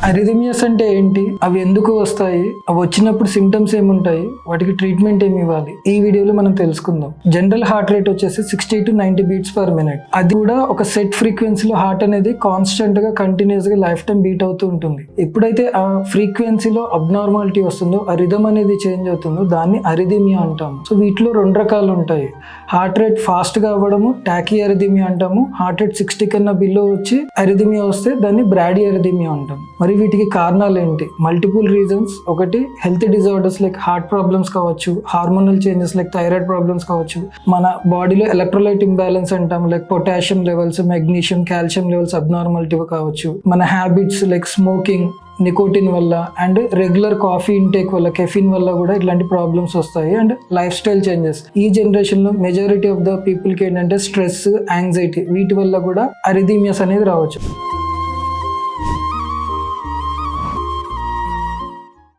అరిథమియాస్ అంటే ఏంటి? అవి ఎందుకు వస్తాయి? అవి వచ్చినప్పుడు సిమ్టమ్స్ ఏముంటాయి? వాటికి ట్రీట్మెంట్ ఏమి ఇవ్వాలి? ఈ వీడియోలో మనం తెలుసుకుందాం. జనరల్ హార్ట్ రేట్ వచ్చేసి sixty to ninety beats per minute అది కూడా ఒక సెట్ ఫ్రీక్వెన్సీలో హార్ట్ అనేది కాన్స్టెంట్గా కంటిన్యూస్గా లైఫ్ టైం బీట్ అవుతూ ఉంటుంది. ఎప్పుడైతే ఆ ఫ్రీక్వెన్సీలో అబ్నార్మాలిటీ వస్తుందో ఆ రిధమ్ అనేది చేంజ్ అవుతుందో దాన్ని అరిథిమియా అంటాము. సో వీటిలో రెండు రకాలు ఉంటాయి. హార్ట్ రేట్ ఫాస్ట్గా అవ్వడము టాకీ అరిథిమియా అంటాము. హార్ట్ రేట్ సిక్స్టీ కన్నా బిలో వచ్చి అరిథిమియా వస్తే దాన్ని బ్రాడీ అరిథిమియా అంటాం మరి వీటికి కారణాలు ఏంటి? మల్టిపుల్ రీజన్స్ ఒకటి health disorders like heart problems కావచ్చు hormonal changes like thyroid problems కావచ్చు. మన బాడీలో ఎలక్ట్రోలైట్ ఇంబ్యాలెన్స్ అంటాం like potassium levels magnesium calcium levels abnormality కావచ్చు. మన హ్యాబిట్స్ లైక్ స్మోకింగ్ నికోటిన్ వల్ల అండ్ రెగ్యులర్ కాఫీ ఇంటేక్ వల్ల కెఫిన్ వల్ల కూడా ఇట్లాంటి ప్రాబ్లమ్స్ వస్తాయి అండ్ లైఫ్ స్టైల్ చేంజెస్ ఈ జనరేషన్లో మెజారిటీ ఆఫ్ ద పీపుల్కి ఏంటంటే స్ట్రెస్ యాంగ్జైటీ వీటి వల్ల కూడా అరిథీమియస్ అనేది రావచ్చు.